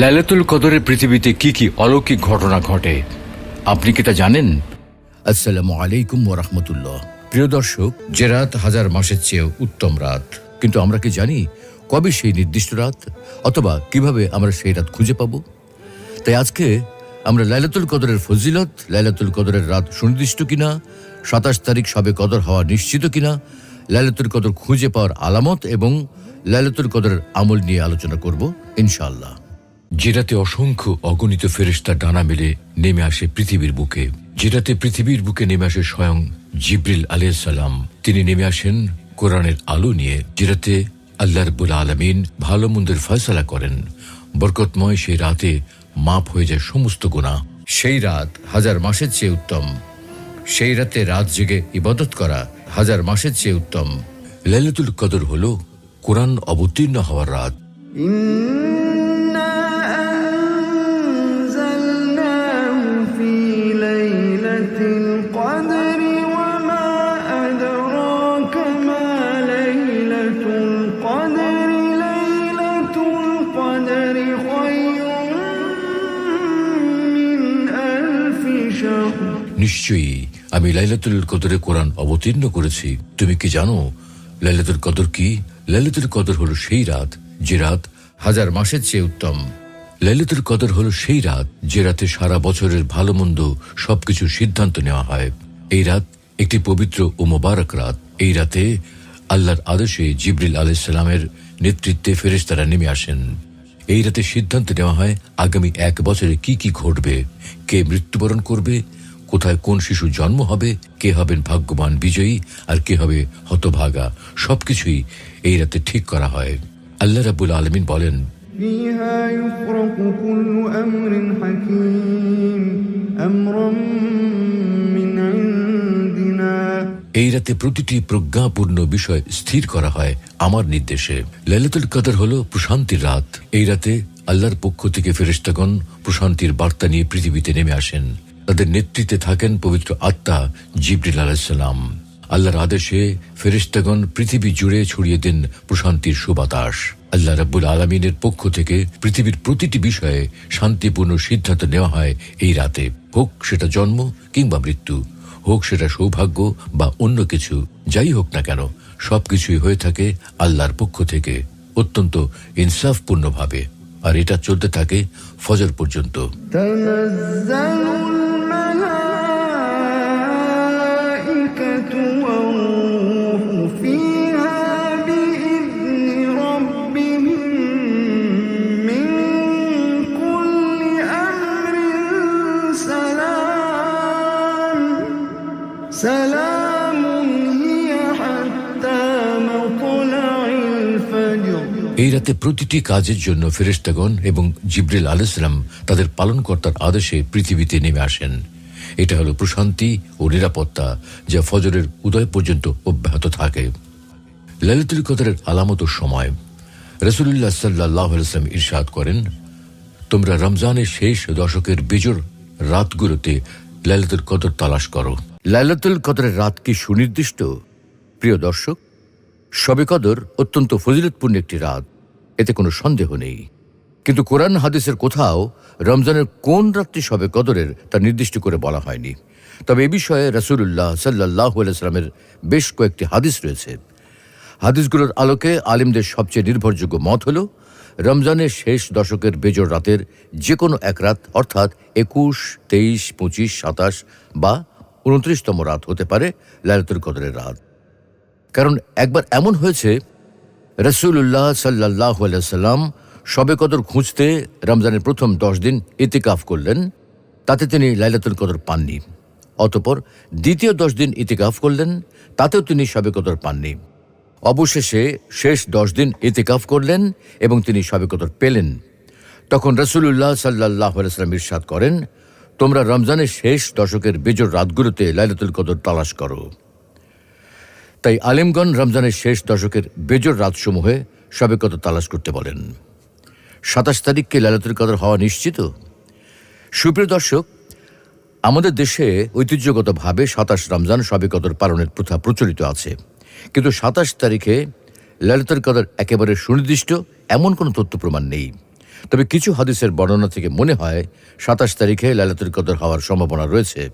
লাইলাতুল কদরের পৃথিবীতে কি কি অলৌকিক ঘটনা ঘটে? আপনি কি তা জানেন? আসসালামু আলাইকুম ওরহমতুল্লাহ প্রিয় দর্শক, যে রাত হাজার মাসের চেয়েও উত্তম রাত। কিন্তু আমরা কি জানি কবে সেই নির্দিষ্ট রাত? অথবা কীভাবে আমরা সেই রাত খুঁজে পাব? তাই আজকে আমরা লাইলাতুল কদরের ফজিলত লাইলাতুল কদরের রাত সুনির্দিষ্ট কিনা, সাতাশ তারিখ সবে কদর হওয়া নিশ্চিত কিনা লাইলাতুল কদর খুঁজে পাওয়ার আলামত এবং লাইলাতুল কদরের আমল নিয়ে আলোচনা করব, ইনশাআল্লাহ। যেটাতে অসংখ্য অগণিত ফেরেস্তা ডানা মেলে নেমে আসে পৃথিবীর বুকে। যেটাতে পৃথিবীর বুকে নেমে আসে স্বয়ং জিব্রিল সালাম। তিনি নেমে আসেন কোরআনের আলো নিয়ে, যেটাতে আল্লাহ রবুল আলমিন ভালো মন্দের ফয়সলা করেন। বরকতময় সেই রাতে মাপ হয়ে যায় সমস্ত গুণা সেই রাত হাজার মাসের চেয়ে উত্তম। সেই রাতে রাত জেগে ইবাদত করা হাজার মাসের চেয়ে উত্তম। লাইলাতুল কদর হল কোরআন অবতীর্ণ হওয়ার রাত। নিশ্চয়ই, আমি লাইলাতুল কদরে কোরআন অবতীর্ণ করেছি। তুমি কি জানো, লাইলাতুল কদর কি? লাইলাতুল কদর হলো সেই রাত, যে রাত হাজার মাসের চেয়ে উত্তম। লাইলাতুল কদর হলো সেই রাত, যে রাতে সারা বছরের ভালো মন্দ সবকিছু সিদ্ধান্ত নেওয়া হয়। এই রাত একটি পবিত্র ও মোবারক রাত। এই রাতে আল্লাহর আদেশে জিবরিল আলাইসালামের নেতৃত্বে ফেরেশতারা নেমে আসেন। এই রাতে সিদ্ধান্ত নেওয়া হয় আগামী এক বছরে কি কি ঘটবে, কে মৃত্যুবরণ করবে কোথায় কোন শিশু জন্ম হবে কে হবেন ভাগ্যবান বিজয়ী আর কে হবে হতভাগা সবকিছুই এই রাতে ঠিক করা হয় আল্লাহ রাবুল আলমিন বলেন فيها يفرق كل أمر حكيم أمرا من عندنا এই রাতে প্রতিটি প্রজ্ঞাপূর্ণ বিষয় স্থির করা হয় আমার নির্দেশে লাইলাতুল কদর হলো প্রশান্তির রাত এই রাতে আল্লাহর পক্ষ থেকে ফেরেশতাগণ প্রশান্তির বার্তা নিয়ে পৃথিবীতে নেমে আসেন তাদের নেতৃত্বে থাকেন পবিত্র আত্মা জিবরিল আলাইসাল্লাম আল্লাহর আদেশে ফেরিস্তাগণ পৃথিবী জুড়ে ছড়িয়ে দেন প্রশান্তির সুবাতাস। আল্লাহ রাব্বুল আলমিনের পক্ষ থেকে পৃথিবীর প্রতিটি বিষয়ে শান্তিপূর্ণ সিদ্ধান্ত নেওয়া হয় এই রাতে। হোক সেটা জন্ম কিংবা মৃত্যু, হোক সেটা সৌভাগ্য বা অন্য কিছু, যাই হোক না কেন, সবকিছুই হয়ে থাকে আল্লাহর পক্ষ থেকে অত্যন্ত ইনসাফপূর্ণভাবে। আর এটা চলতে থাকে ফজর পর্যন্ত। এই রাতে প্রতিটি কাজের জন্য ফেরেশতাগণ এবং জিব্রিল আলাইসালাম তাদের পালনকর্তার আদেশে পৃথিবীতে নেমে আসেন। এটা হলো প্রশান্তি ও নিরাপত্তা যা ফজরের উদয় পর্যন্ত অব্যাহত থাকে। ললিতুল কদরের আলামত সময়। রসুল্লাহ সাল্লাহ আলাইসলাম ইরশাদ করেন, তোমরা রমজানের শেষ দশকের বিজোর রাতগুলোতে লালিতুল কদর তালাশ করো। লাইলাতুল কদরের রাত কি সুনির্দিষ্ট? প্রিয় দর্শক শবে কদর অত্যন্ত ফজিলতপূর্ণ একটি রাত। এতে কোনো সন্দেহ নেই। কিন্তু কোরআন হাদিসের কোথাও রমজানের কোন রাত্রি শবে কদরের তা নির্দিষ্ট করে বলা হয়নি। তবে এ বিষয়ে রসুল্লাহ সাল্লাহ আলাইস্লামের বেশ কয়েকটি হাদিস রয়েছে। হাদিসগুলোর আলোকে আলিমদের সবচেয়ে নির্ভরযোগ্য মত হল, রমজানের শেষ দশকের বেজর রাতের যে কোনো এক রাত, অর্থাৎ একুশ, তেইশ, পঁচিশ, সাতাশ বা উনত্রিশতম রাত হতে পারে লাইলাতুল কদরের রাত। কারণ একবার এমন হয়েছে রসুল্লাহ সাল্লাহ সাল্লাম শবে কদর খুঁজতে রমজানের প্রথম দশ দিন ইতিকাফ করলেন, তাতে তিনি লাইলাতুল কদর পাননি। অতপর দ্বিতীয় দশ দিন ইতিকাফ করলেন, তাতেও তিনি শবে কদর পাননি। অবশেষে শেষ দশ দিন ইতিকাফ করলেন এবং তিনি শবে কদর পেলেন। তখন রসুল্লাহ সাল্লাহ সাল্লাম ইরশাদ করেন তোমরা রমজানের শেষ দশকের বেজর রাতগুলোতে লাইলাতুল কদর তালাশ করো। তাই আলিমগণ রমজানের শেষ দশকের বেজর রাতসমূহে শবে কদর তালাশ করতে বলেন। সাতাশ তারিখকে লাইলাতুল কদর হওয়া নিশ্চিত? সুপ্রিয় দর্শক, আমাদের দেশে ঐতিহ্যগতভাবে সাতাশ রমজান শবে কদর পালনের প্রথা প্রচলিত আছে। কিন্তু সাতাশ তারিখে লালিতার কদর একেবারে সুনির্দিষ্ট, এমন কোনো তথ্য প্রমাণ নেই। তবে কিছু হাদিসের বর্ণনা থেকে মনে হয় সাতাশ তারিখে লাইলাতুল কদর হওয়ার সম্ভাবনা রয়েছে।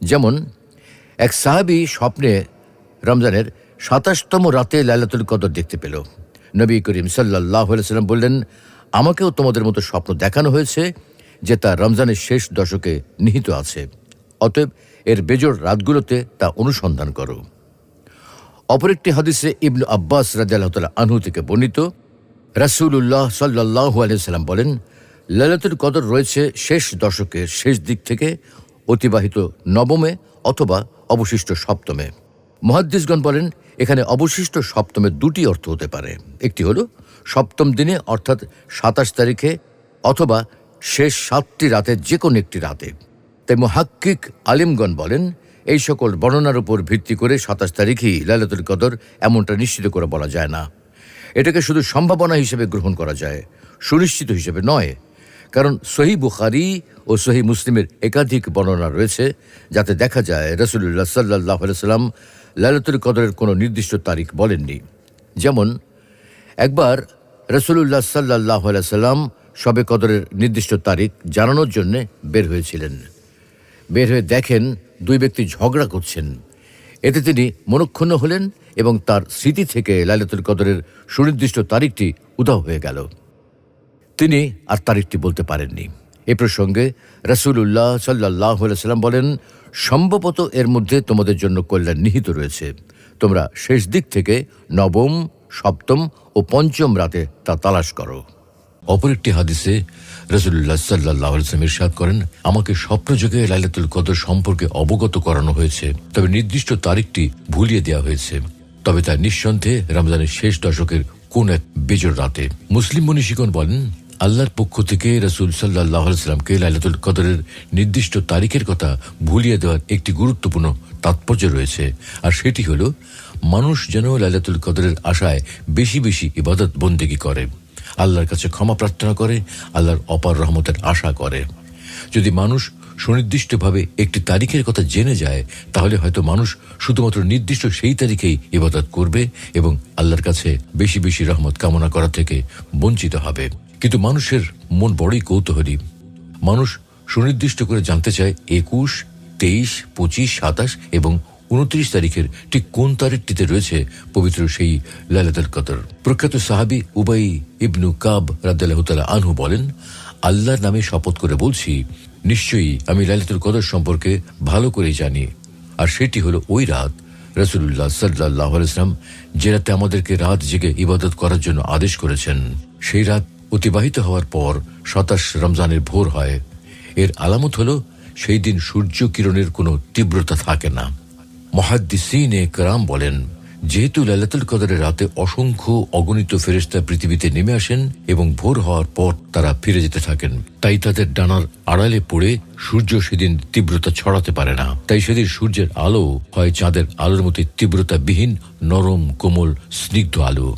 যেমন, এক সাহাবি স্বপ্নে রমজানের সাতাশতম রাতে লাইলাতুল কদর দেখতে পেল। নবী করিম সাল্লাহ সাল্লাম বললেন, আমাকেও তোমাদের মতো স্বপ্ন দেখানো হয়েছে যে তা রমজানের শেষ দশকে নিহিত আছে। অতএব এর বেজোর রাতগুলোতে তা অনুসন্ধান করো। অপর একটি হাদিসে ইবনু আব্বাস রাজিয়াল্লাহ আনহু থেকে বর্ণিত রাসূলুল্লাহ সাল্লাহ আলিয়াল্লাম বলেন লালাতুল কদর রয়েছে শেষ দশকের শেষ দিক থেকে অতিবাহিত নবমে অথবা অবশিষ্ট সপ্তমে। মহাদ্দিসগণ বলেন, এখানে অবশিষ্ট সপ্তমে দুটি অর্থ হতে পারে। একটি হলো সপ্তম দিনে, অর্থাৎ সাতাশ তারিখে, অথবা শেষ সাতটি রাতের যে কোনো একটি রাতে। তাই মহাক্কিক আলিমগণ বলেন, এই সকল বর্ণনার উপর ভিত্তি করে সাতাশ তারিখই লাইলাতুল কদর এমনটা নিশ্চিত করে বলা যায় না। এটাকে শুধু সম্ভাবনা হিসেবে গ্রহণ করা যায়, সুনিশ্চিত হিসেবে নয়। কারণ সহি বুখারি ও সহি মুসলিমের একাধিক বর্ণনা রয়েছে যাতে দেখা যায় রসুল্লাহ সাল্লাহ সাল্লাম লাইলাতুল কদরের কোনো নির্দিষ্ট তারিখ বলেননি। যেমন, একবার রসুল্লাহ সাল্লাহ সাল্লাম শবে কদরের নির্দিষ্ট তারিখ জানানোর জন্যে বের হয়েছিলেন। বের হয়ে দেখেন দুই ব্যক্তি ঝগড়া করছেন। এতে তিনি মনক্ষুণ্ণ হলেন এবং তার স্মৃতি থেকে লাইলাতুল কদরের সুনির্দিষ্ট তারিখটি উধাও হয়ে গেল। তিনি আর তারিখটি বলতে পারেননি। এ প্রসঙ্গে রসুল্লাহ সাল্লাহ সাল্লাম বলেন, সম্ভবত এর মধ্যে তোমাদের জন্য কল্যাণ নিহিত রয়েছে। তোমরা শেষ দিক থেকে নবম, সপ্তম ও পঞ্চম রাতে তা তালাশ করো। অপর একটি হাদিসে রসুল্লাহ সাল্লাহ ইরশাদ করেন, আমাকে স্বপ্নযোগে লাইলাতুল কদর সম্পর্কে অবগত করানো হয়েছে, তবে নির্দিষ্ট তারিখটি ভুলিয়ে দেওয়া হয়েছে। তবে তা নিঃসন্দেহে রমজানের শেষ দশকের কোন এক বেজর রাতে। মুসলিম মনীষীগণ বলেন, আল্লাহর পক্ষ থেকে রসুল সাল্লাহ সাল্লামকে লাইলাতুল কদরের নির্দিষ্ট তারিখের কথা ভুলিয়ে দেওয়ার একটি গুরুত্বপূর্ণ তাৎপর্য রয়েছে, আর সেটি হল, মানুষ যেন লাইলাতুল কদরের আশায় বেশি বেশি ইবাদত বন্দেগী করে। আল্লাহর কাছে ক্ষমা প্রার্থনা করে, আল্লাহর অপার রহমতের আশা করে। যদি মানুষ সুনির্দিষ্টভাবে একটি তারিখের কথা জেনে যায়, তাহলে হয়তো মানুষ শুধুমাত্র নির্দিষ্ট সেই তারিখেই ইবাদত করবে এবং আল্লাহর কাছে বেশি বেশি রহমত কামনা করা থেকে বঞ্চিত হবে। কিন্তু মানুষের মন বড়ই কৌতূহলী। মানুষ সুনির্দিষ্ট করে জানতে চায় একুশ, তেইশ, পঁচিশ, সাতাশ এবং উনত্রিশ তারিখের ঠিক কোন তারিখটিতে রয়েছে পবিত্র সেই লালাতুল কদর? প্রখ্যাত সাহাবি উবাই ইবনু কাব রাদ্দাল্লাহতালা আনহু বলেন, আল্লাহর নামে শপথ করে বলছি, নিশ্চয়ই আমি লালিতুল কদর সম্পর্কে ভালো করেই জানি। আর সেটি হলো ওই রাত রসুল্লাহ সাল্লাহ ইসলাম যে রাতে আমাদেরকে রাত জেগে ইবাদত করার জন্য আদেশ করেছেন, সেই রাত অতিবাহিত হওয়ার পর সাতাশ রমজানের ভোর হয়। এর আলামত হল, সেই দিন সূর্য কিরণের কোনো তীব্রতা থাকে না। মহাদ্দিসিনে কারাম বলেন, যেহেতু লালাতুল কদরের রাতে অসংখ্য অগণিত ফেরেস্তা পৃথিবীতে নেমে আসেন এবং ভোর হওয়ার পর তারা ফিরে যেতে থাকেন, তাই তাদের ডানার আড়ালে পড়ে সূর্য সেদিন তীব্রতা ছড়াতে পারে না। তাই সেদিন সূর্যের আলো হয় চাঁদের আলোর মতো তীব্রতাবিহীন নরম কোমল স্নিগ্ধ আলো।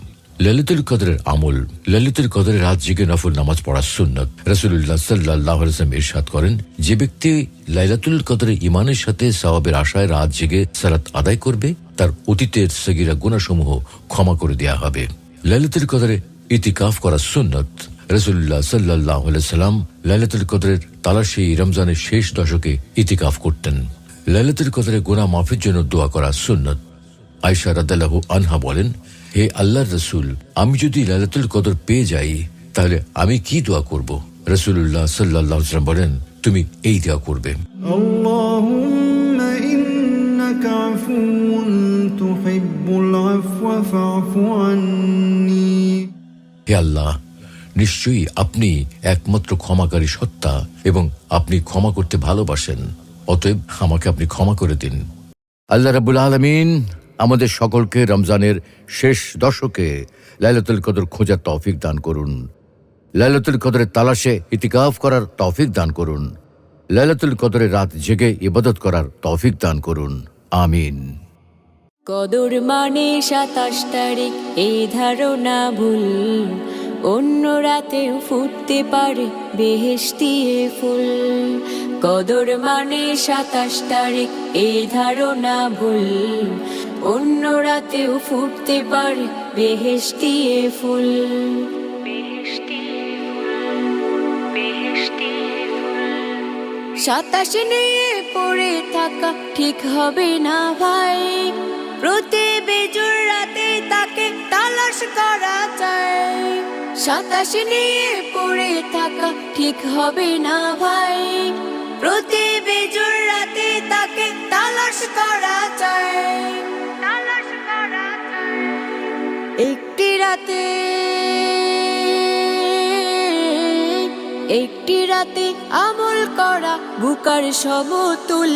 ললিতুল কদরের আমল, ললিতুল কদরের রাত জেগে নফল নামাজ পড়া সুন্নত। রসুল্লাহ সাল্লাহ ইরশাদ করেন, যে ব্যক্তি লাইলাতুল কদরের ইমানের সাথে সওয়াবের আশায় রাত জেগে সালাত আদায় করবে, তার অতীতের সগিরা গুণাসমূহ ক্ষমা করে দেয়া হবে। লাইলাতুল কদরে ইতিকাফ করা সুন্নত। রসুল্লাহ সাল্লাহ সাল্লাম লাইলাতুল কদরের তালাশি রমজানের শেষ দশকে ইতিকাফ করতেন। লাইলাতুল কদরে গোনা মাফির জন্য দোয়া করা সুন্নত। আয়সা রাদাল্লাহ আনহা বলেন হে আল্লাহ রসুল আমি যদি লালাতুল কদর পেয়ে যাই তাহলে আমি কি দোয়া করব? রসুল্লাহ সাল্লাহ বলেন তুমি এই দোয়া করবে। হে আল্লাহ নিশ্চয়ই আপনি একমাত্র ক্ষমাকারী সত্তা এবং আপনি ক্ষমা করতে ভালোবাসেন অতএব আমাকে আপনি ক্ষমা করে দিন। আল্লাহ রাবুল আলমিন আমাদের সকলকে রমজানের শেষ দশকে লাইলাতুল কদর খোঁজার তৌফিক দান করুন। লাইলাতুল কদরের তালাশে ইতিকাফ করার তৌফিক দান করুন। লাইলাতুল কদরের রাত জেগে ইবাদত করার তৌফিক দান করুন। আমিন। কদর মানে সাতাশ তারিখ এই ধারণা ভুল। অন্য রাতেও ফুটতে পারে বেহেশতিয়ে ফুল। কদর মানে সাতাশ তারিখ এই ধারণা ভুল। অন্য রাতেও ফুটতে পারে বেহেশতি এ ফুল। সাতাশে নিয়ে পড়ে থাকা ঠিক হবে না ভাই। প্রতি বেজুর রাতে তাকে তালাশ করা যায়। সাতাশে নিয়ে পড়ে থাকা ঠিক হবে না ভাই। প্রতি বেজুর রাতে তাকে তালাশ করা যায়। একটি রাতে একটি রাতে আমল করা বুকার সমতুল।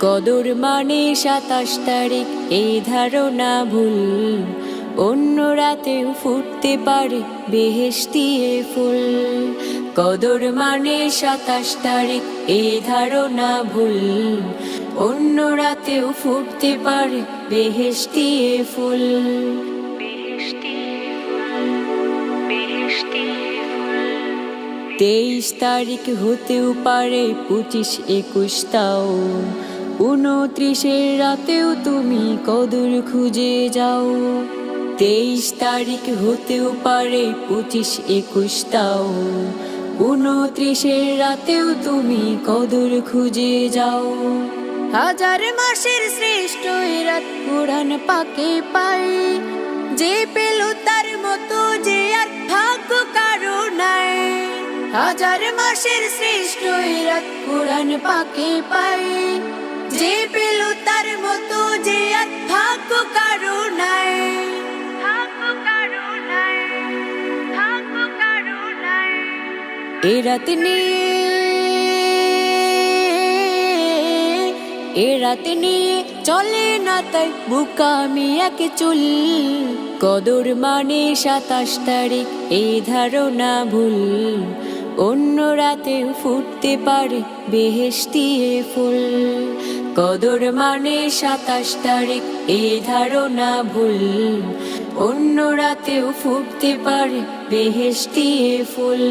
কদর মানে সাতাশ তারিখ এই ধারণা ভুল। অন্য রাতেও ফুটতে পারে বেহেশতিয়ে ফুল। কদর মানে সাতাশ তারিখ এই ধারণা ভুল। অন্য রাতেও ফুটতে পারে বেহেশতিয়ে ফুল। তেইশ তারিখ হতেও পারে পঁচিশ একুশ তাও। উনত্রিশের রাতেও তুমি কদর খুঁজে যাও। তেইশ তারিখ হতেও পারে পঁচিশ একুশ তাও। উনত্রিশের রাতেও তুমি কদর খুঁজে যাও। হাজার মাসের শ্রেষ্ঠ এ রাত কোরআন পাকে পাই যে পেল তার মতো যে আর হাজার মাসের শ্রেষ্ঠ এ রাত কোরআন পাকে পাই। যে পেল তার মতো যে আর ভাগ্য কারও নাই। ভাগ্য কারও নাই ভাগ্য কারও নাই। এ রাত নিয়ে এ রাত নিয়ে চলে না তাই বুকামি এক চুল। কদর মানে সাতাশ তারিখ এই ধারণা ভুল। অন্য রাতেও ফুটতে পারে বেহেস্তিয়ে ফুল। কদর মানে সাতাশ তারিখ, এ ধারণা ভুল। অন্য রাতেও ফুটতে পারে বেহেস্তিয়ে ফুল।